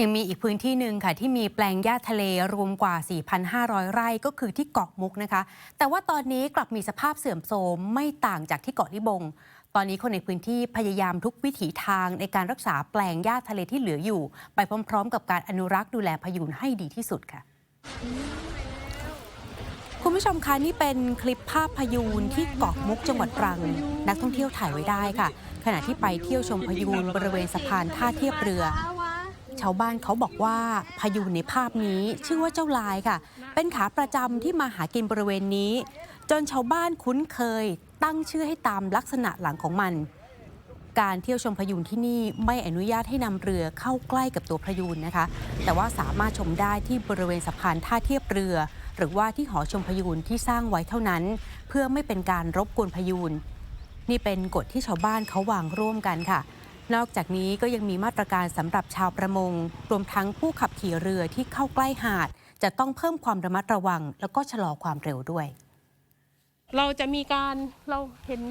ยังมีอีกพื้นที่หนึ่งค่ะที่มีแปลงหญ้าทะเลรวมกว่า 4,500 ไร่ก็คือที่เกาะมุกนะคะ แต่ว่าตอนนี้กลับมีสภาพเสื่อมโทรมไม่ต่างจากที่เกาะลิบง ตอนนี้คนในพื้นที่พยายามทุกวิถีทางในการรักษาแปลงหญ้าทะเลที่เหลืออยู่ ไปพร้อม ๆ กับการอนุรักษ์ดูแลพยูนให้ดีที่สุดค่ะคุณผู้ชมคะนี่เป็นคลิปภาพพยูนที่เกาะมุกจังหวัดตรัง นักท่องเที่ยวถ่ายไว้ได้ค่ะ ขณะที่ไปเที่ยวชมพยูนบริเวณสะพานท่าเทียบเรือ ชาวบ้านเขาบอกว่าพายุในภาพนี้ชื่อว่าเจ้าลายค่ะ เป็นขาประจำที่มาหากินบริเวณนี้ จนชาวบ้านคุ้นเคยตั้งชื่อให้ตามลักษณะหลังของมัน การเที่ยวชมพายุที่นี่ไม่อนุญาตให้นำเรือเข้าใกล้กับตัวพายุนะคะ แต่ว่าสามารถชมได้ที่บริเวณสะพานท่าเทียบเรือ หรือว่าที่หอชมพายุที่สร้างไว้เท่านั้น เพื่อไม่เป็นการรบกวนพายุนี่เป็นกฎที่ชาวบ้านเขาวางร่วมกันค่ะ นอกจากนี้ก็ยังมีมาตรการสำหรับชาวประมง รวมทั้งผู้ขับขี่เรือที่เข้าใกล้หาด จะต้องเพิ่มความระมัดระวัง แล้วก็ชะลอความเร็วด้วย เราจะมีการเราเห็น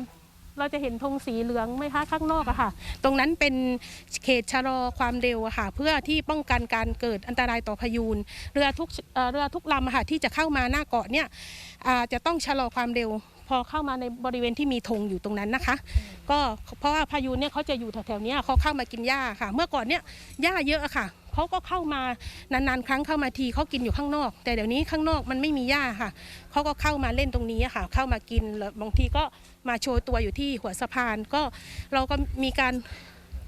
เราจะเห็นธงสีเหลืองไหมคะข้างนอกอะค่ะ ตรงนั้นเป็นเขตชะลอความเร็วอะค่ะ เพื่อที่ป้องกันการเกิดอันตรายต่อพายุนเรือทุกเรือทุกลำค่ะที่จะเข้ามาหน้าเกาะเนี่ยจะต้องชะลอความเร็ว พอเข้ามาในบริเวณที่มีธงอยู่ตรงนั้นนะคะ ก็เพราะว่าพายุนเนี่ยเขาจะอยู่แถวๆเนี้ยเขาเข้ามากินหญ้าค่ะ เมื่อก่อนเนี่ยหญ้าเยอะอะค่ะเขาก็เข้ามานานๆ ครั้งเข้ามาทีเขากินอยู่ข้างนอก แต่เดี๋ยวนี้ข้างนอกมันไม่มีหญ้าค่ะเขาก็เข้ามาเล่นตรงนี้อะค่ะ เข้ามากินแล้วบางทีก็มาโชว์ตัวอยู่ที่หัวสะพานก็เราก็มีการ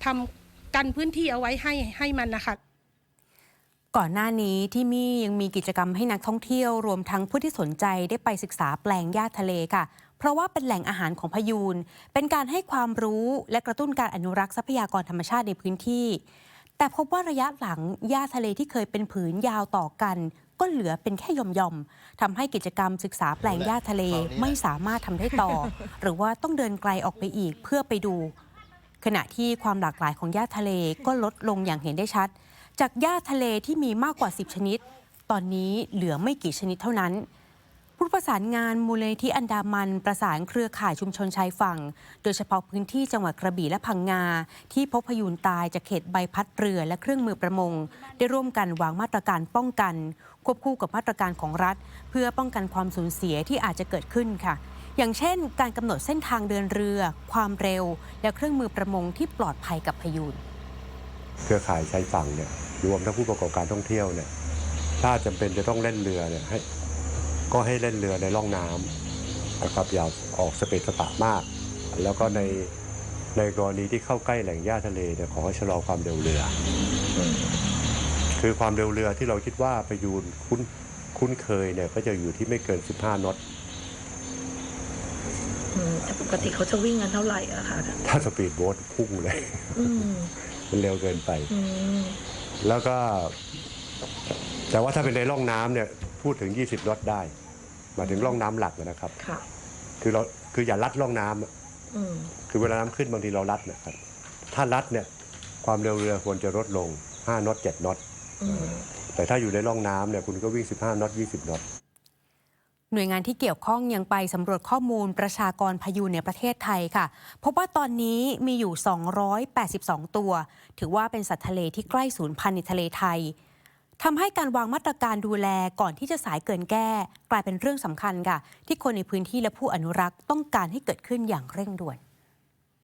ทำกันพื้นที่เอาไว้ให้ให้มันนะคะ ก่อนหน้านี้ที่มี่ยังมีกิจกรรมให้นักท่องเที่ยวรวมทั้งผู้ที่สนใจได้ไปศึกษาแปลงหญ้าทะเลค่ะ เพราะว่าเป็นแหล่งอาหารของพายูน เป็นการให้ความรู้และกระตุ้นการอนุรักษ์ทรัพยากรธรรมชาติในพื้นที่ แต่พบว่าระยะหลังหญ้าทะเลที่เคยเป็นผืนยาวต่อกัน ก็เหลือเป็นแค่หย่อมๆทำให้กิจกรรมศึกษาแปลงหญ้าทะเลไม่สามารถทำได้ต่อ หรือว่าต้องเดินไกลออกไปอีกเพื่อไปดู ขณะที่ความหลากหลายของหญ้าทะเลก็ลดลงอย่างเห็นได้ชัด จากหญ้าทะเลที่มีมากกว่า 10 ชนิด ตอนนี้เหลือไม่กี่ชนิดเท่านั้น ผู้ประสานงานมูลนิธิอันดามันประสานเครือข่ายชุมชนชายฝั่ง โดยเฉพาะพื้นที่จังหวัดกระบี่และพังงา ที่พบพยูนตายจากเขตใบพัดเรือและเครื่องมือประมง ได้ร่วมกันวางมาตรการป้องกัน ควบคู่กับมาตรการของรัฐ เพื่อป้องกันความสูญเสียที่อาจจะเกิดขึ้นค่ะอย่างเช่น การกำหนดเส้นทางเดินเรือ ความเร็ว และเครื่องมือประมงที่ปลอดภัยกับพยูน เครือข่ายชายฝั่งเนี่ยรวมทั้งผู้ประกอบการท่องเที่ยวเนี่ยถ้าจำเป็นจะต้องเล่นเรือเนี่ยให้ก็ให้เล่นเรือในร่องน้ำนะครับอย่าออกสเปซสปะมาก แล้วก็ในในกรณีที่เข้าใกล้แหล่งหญ้าทะเลเนี่ยขอให้ชะลอความเร็วเรืออคือความเร็วเรือที่เราคิดว่าไปยูนคุ้นคุ้นเคยเนี่ยก็จะอยู่ที่ไม่เกิน 15นอตอืมแต่ปกติเขาจะวิ่งกันเท่าไหร่อะคะถ้าสปีดโบ๊ทพุ่งเลยอื มมันเร็วเกินไปอืมแล้วก็ แต่ว่าถ้าเป็นในร่องน้ำเนี่ยพูดถึง 20นอตได้หมายถึงร่องน้ำหลักนะครับ ค่ะ คือเราคืออย่าลัดร่องน้ำอะอืมคือเวลาน้ำขึ้นบางทีเราลัดนะครับ ถ้าลัดเนี่ยความเร็วเรือควรจะลดลง5นอต7นอตอืม แต่ถ้าอยู่ในร่องน้ำเนี่ยคุณก็วิ่ง 15นอต20นอต หน่วยงานที่เกี่ยวข้องยังไปสำรวจข้อมูลประชากรพายุในประเทศไทยค่ะพบว่าตอนนี้มีอยู่ 282 ตัว ถือว่าเป็นสัตว์ทะเลที่ใกล้สูญพันธุ์ในทะเลไทยทำให้การวางมาตรการดูแลก่อนที่จะสายเกินแก้ กลายเป็นเรื่องสำคัญค่ะ ที่คนในพื้นที่และผู้อนุรักษ์ต้องการให้เกิดขึ้นอย่างเร่งด่วน